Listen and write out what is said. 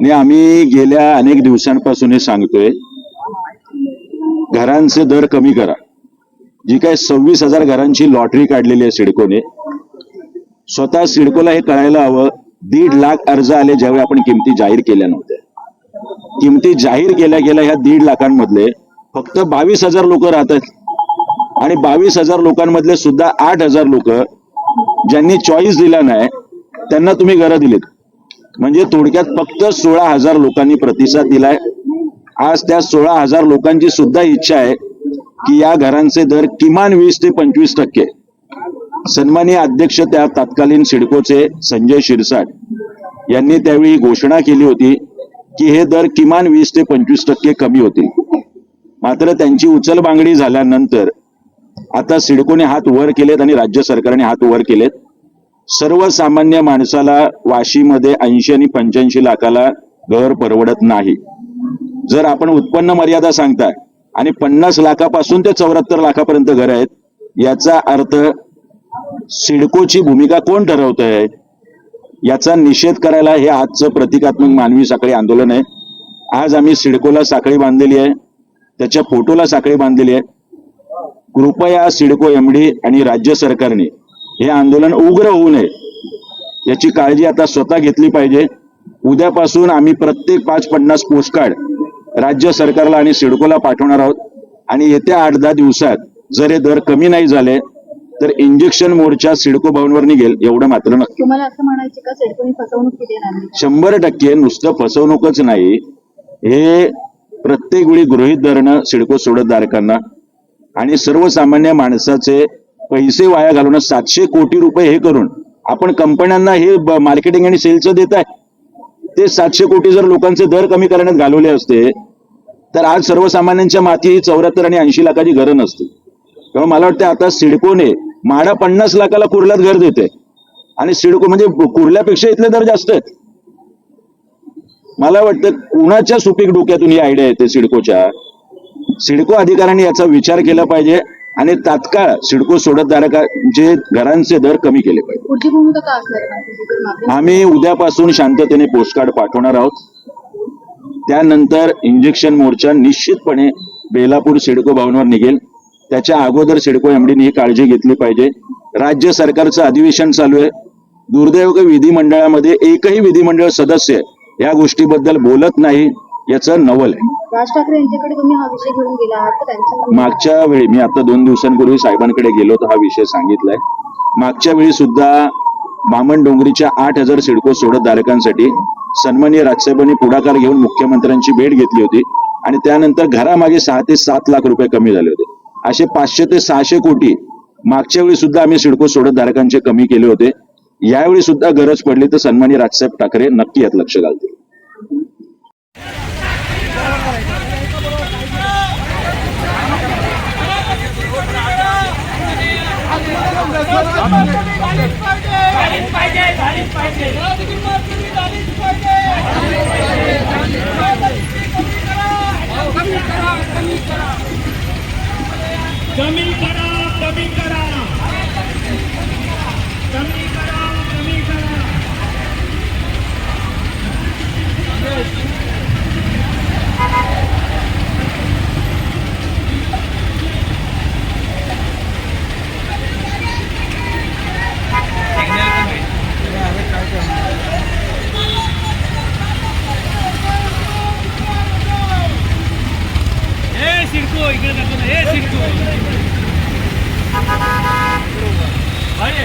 आणि आम्ही गेल्या अनेक दिवसांपासून हे सांगतोय घरांचे दर कमी करा. जी काय सव्वीस हजार घरांची लॉटरी काढलेली आहे सिडकोने स्वतः सिडकोला हे कळायला हवं. दीड लाख अर्ज आले ज्यावेळी आपण किमती जाहीर केल्या नव्हत्या. किमती जाहीर केल्या गेल्या ह्या दीड लाखांमधले. फक्त बावीस हजार लोक राहतात. आणि बावीस हजार लोकांमधले सुद्धा आठ हजार लोक ज्यांनी चॉईस दिला नाही त्यांना तुम्ही घरं दिलीत. म्हणजे थोडक्यात फक्त सोळा हजार लोकांनी प्रतिसाद दिलाय. आज त्या सोळा हजार लोकांची सुद्धा इच्छा आहे की या घरांचे दर किमान वीस ते पंचवीस टक्के. सन्मानीय अध्यक्ष त्या तत्कालीन सिडकोचे संजय शिरसाट यांनी त्यावेळी घोषणा केली होती की हे दर किमान वीस ते पंचवीस टक्के कमी होतील. मात्र त्यांची उचलबांगडी झाल्यानंतर आता सिडकोने हात वर केलेत आणि राज्य सरकारने हात वर केलेत. सर्वसामान्य माणसाला वाशीमध्ये ऐंशी आणि पंच्याऐंशी लाखाला घर परवडत नाही. जर आपण उत्पन्न मर्यादा सांगताय आणि पन्नास लाखापासून ते चौऱ्याहत्तर लाखापर्यंत घर आहेत याचा अर्थ सिडकोची भूमिका कोण ठरवत आहे याचा निषेध करायला हे आजचं प्रतिकात्मक मानवी साखळी आंदोलन आहे. आज आम्ही सिडकोला साखळी बांधलेली आहे. त्याच्या फोटोला साखळी बांधलेली आहे. कृपया सिडको एमडी आणि राज्य सरकारने हे आंदोलन उग्र होऊ नये. याची काळजी आता स्वतः घेतली पाहिजे. उद्यापासून आम्ही प्रत्येक पाच पन्नास पोस्टकार्ड राज्य सरकारला आणि सिडकोला पाठवणार आहोत. आणि येत्या आठ दहा दिवसात जर हे दर कमी नाही झाले तर इंजेक्शन मोर्चा सिडको भवनवर निघेल एवढं मात्र नक्की? शंभर टक्के नुसतं फसवणूकच नाही. हे प्रत्येक वेळी गृहित धरणं सिडको सोडतधारकांना आणि सर्वसामान्य माणसाचे पैसे वाया घालून सातशे कोटी रुपये हे करून आपण कंपन्यांना हे मार्केटिंग आणि सेलचं देत आहे ते सातशे कोटी जर लोकांचे दर कमी करण्यात घालवले असते तर आज सर्वसामान्यांच्या माती चौऱ्याहत्तर आणि ऐंशी लाखाची घरं नसते तेव्हा मला वाटतं आता सिडकोने माडा पन्नास लाखाला कुर्ल्यात घर देते आणि सिडको म्हणजे कुर्ल्यापेक्षा इथले दर जास्त आहेत. मला वाटतं कुणाच्या सुपीक डोक्यातून ही आयडिया येते सिडकोच्या? सिडको अधिकाऱ्यांनी याचा विचार केला पाहिजे. आणि तात्काळ सिडको सोडतधारकांचे घरांचे दर कमी केले पाहिजे. आम्ही उद्यापासून शांततेने पोस्टकार्ड पाठवणार आहोत. त्यानंतर इंजेक्शन मोर्चा निश्चितपणे बेलापूर सिडको भवनवर निघेल. त्याच्या अगोदर सिडको एमडीने ही काळजी घेतली पाहिजे. राज्य सरकारचं अधिवेशन चालू आहे. दुर्दैव विधिमंडळामध्ये एकही विधिमंडळ सदस्य या गोष्टीबद्दल बोलत नाही. याचं नवल आहे. राज ठाकरे यांच्याकडे तुम्ही हा विषय घेऊन गेला आहात मागच्या वेळी मी आता दोन दिवसांपूर्वी साहेबांकडे गेलो होतो हा विषय सांगितलाय. मागच्या वेळी सुद्धा बामण डोंगरीच्या आठ हजार सिडको सोडतधारकांसाठी सन्माननीय राजसाहेबांनी पुढाकार घेऊन मुख्यमंत्र्यांची भेट घेतली होती आणि त्यानंतर घरामागे सहा ते सात लाख रुपये कमी झाले होते. असे पाचशे ते सहाशे कोटी मागच्या वेळी सुद्धा आम्ही सिडको सोडतधारकांचे कमी केले होते. यावेळी सुद्धा गरज पडली तर सन्माननीय राजसाहेब ठाकरे नक्की यात लक्ष घालतील. जमीन करा कमी करा कमी करा कमी करा ए शिरको इकडे ना. ए शिरको अरे.